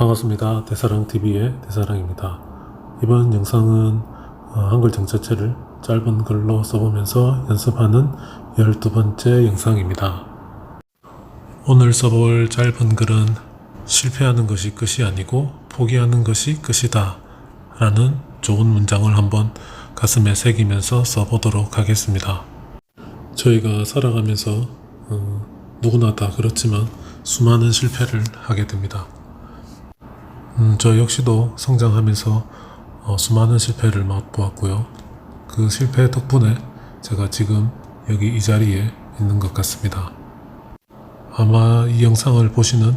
반갑습니다. 대사랑TV의 대사랑입니다. 이번 영상은 어, 한글 정자체를 짧은 글로 써보면서 연습하는 12번째 영상입니다. 오늘 써볼 짧은 글은 실패하는 것이 끝이 아니고 포기하는 것이 끝이다 라는 좋은 문장을 한번 가슴에 새기면서 써보도록 하겠습니다. 저희가 살아가면서 어, 누구나 다 그렇지만 수많은 실패를 하게 됩니다. 음, 저 역시도 성장하면서 어, 수많은 실패를 맛보았고요. 그 실패 덕분에 제가 지금 여기 이 자리에 있는 것 같습니다. 아마 이 영상을 보시는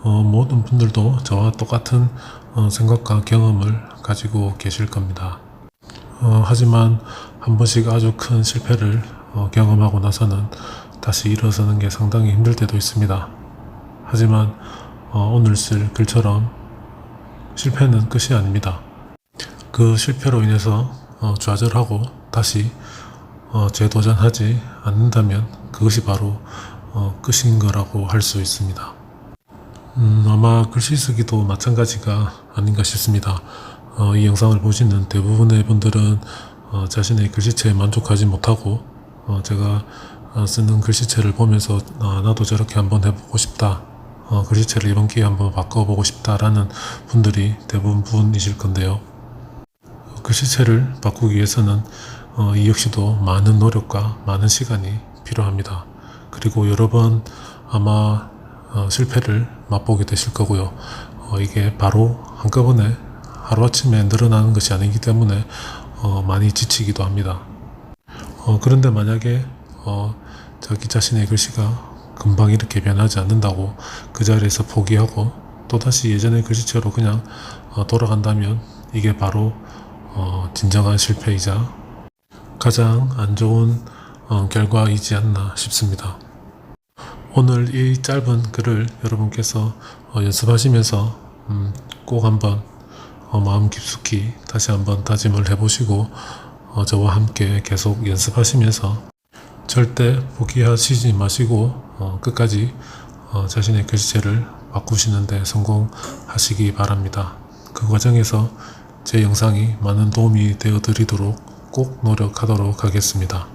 어, 모든 분들도 저와 똑같은 어, 생각과 경험을 가지고 계실 겁니다. 어, 하지만 한 번씩 아주 큰 실패를 어, 경험하고 나서는 다시 일어서는 게 상당히 힘들 때도 있습니다. 하지만 어, 오늘 쓸 글처럼 실패는 끝이 아닙니다. 그 실패로 인해서 어, 좌절하고 다시 어, 재도전하지 않는다면 그것이 바로 어, 끝인 거라고 할 수 있습니다. 음, 아마 글씨 쓰기도 마찬가지가 아닌가 싶습니다. 어, 이 영상을 보시는 대부분의 분들은 어, 자신의 글씨체에 만족하지 못하고 어, 제가 어, 쓰는 글씨체를 보면서 아, 나도 저렇게 한번 해보고 싶다. 어, 글씨체를 이번 기회에 한번 바꿔보고 싶다라는 분들이 대부분이실 건데요. 글씨체를 바꾸기 위해서는 어, 이 역시도 많은 노력과 많은 시간이 필요합니다. 그리고 여러 번 아마 어, 실패를 맛보게 되실 거고요. 어, 이게 바로 한꺼번에 하루아침에 늘어나는 것이 아니기 때문에 어, 많이 지치기도 합니다. 어, 그런데 만약에 어, 자기 자신의 글씨가 금방 이렇게 변하지 않는다고 그 자리에서 포기하고 또다시 예전의 글씨체로 그냥 어, 돌아간다면 이게 바로 어, 진정한 실패이자 가장 안 좋은 어, 결과이지 않나 싶습니다. 오늘 이 짧은 글을 여러분께서 어, 연습하시면서 음, 꼭 한번 어, 마음 깊숙이 다시 한번 다짐을 해보시고 어, 저와 함께 계속 연습하시면서 절대 포기하시지 마시고 어, 끝까지 어, 자신의 글씨체를 바꾸시는데 성공하시기 바랍니다. 그 과정에서 제 영상이 많은 도움이 되어 드리도록 꼭 노력하도록 하겠습니다.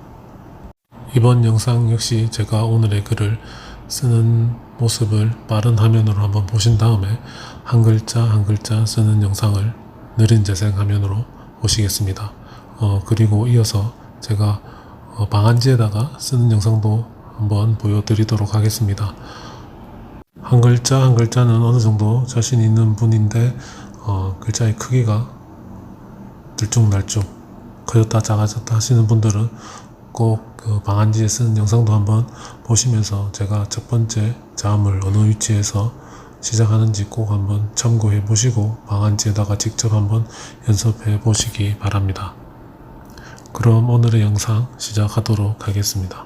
이번 영상 역시 제가 오늘의 글을 쓰는 모습을 빠른 화면으로 한번 보신 다음에 한 글자 한 글자 쓰는 영상을 느린 재생 화면으로 보시겠습니다. 어, 그리고 이어서 제가 어, 방안지에다가 쓰는 영상도 한번 보여드리도록 하겠습니다. 한 글자 한 글자는 어느 정도 자신 있는 분인데 어, 글자의 크기가 들쭉날쭉 커졌다 작아졌다 하시는 분들은 꼭 그 방안지에 쓰는 영상도 한번 보시면서 제가 첫 번째 자음을 어느 위치에서 시작하는지 꼭 한번 참고해 보시고 방안지에다가 직접 한번 연습해 보시기 바랍니다. 그럼 오늘의 영상 시작하도록 하겠습니다.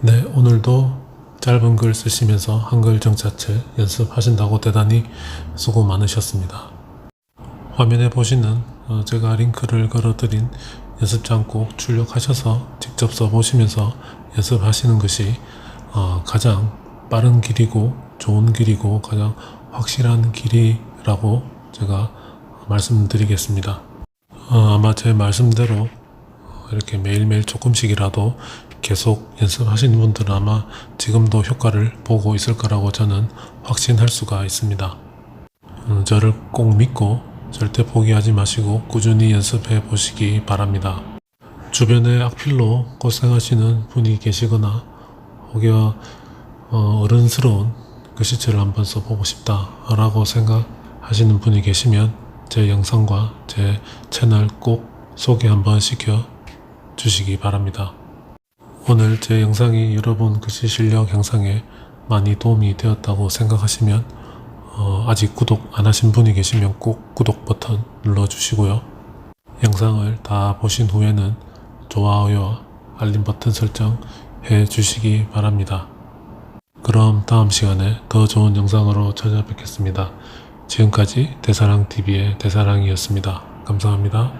네, 오늘도 짧은 글 쓰시면서 한글 정자체 연습하신다고 대단히 수고 많으셨습니다. 화면에 보시는 어, 제가 링크를 걸어드린 연습장 꼭 출력하셔서 직접 써보시면서 연습하시는 것이 어, 가장 빠른 길이고 좋은 길이고 가장 확실한 길이라고 제가 말씀드리겠습니다. 어, 아마 제 말씀대로 이렇게 매일매일 조금씩이라도 계속 연습하시는 분들은 아마 지금도 효과를 보고 있을 거라고 저는 확신할 수가 있습니다. 음, 저를 꼭 믿고 절대 포기하지 마시고 꾸준히 연습해 보시기 바랍니다. 주변에 악필로 고생하시는 분이 계시거나 혹여 어, 어른스러운 글씨체를 한번 써보고 싶다라고 생각하시는 분이 계시면 제 영상과 제 채널 꼭 소개 한번 시켜 주시기 바랍니다. 오늘 제 영상이 여러분 글씨 실력 향상에 많이 도움이 되었다고 생각하시면 어, 아직 구독 안 하신 분이 계시면 꼭 구독 버튼 눌러주시고요. 영상을 다 보신 후에는 좋아요와 알림 버튼 설정 해 주시기 바랍니다. 그럼 다음 시간에 더 좋은 영상으로 찾아뵙겠습니다. 지금까지 대사랑TV의 대사랑이었습니다. 감사합니다.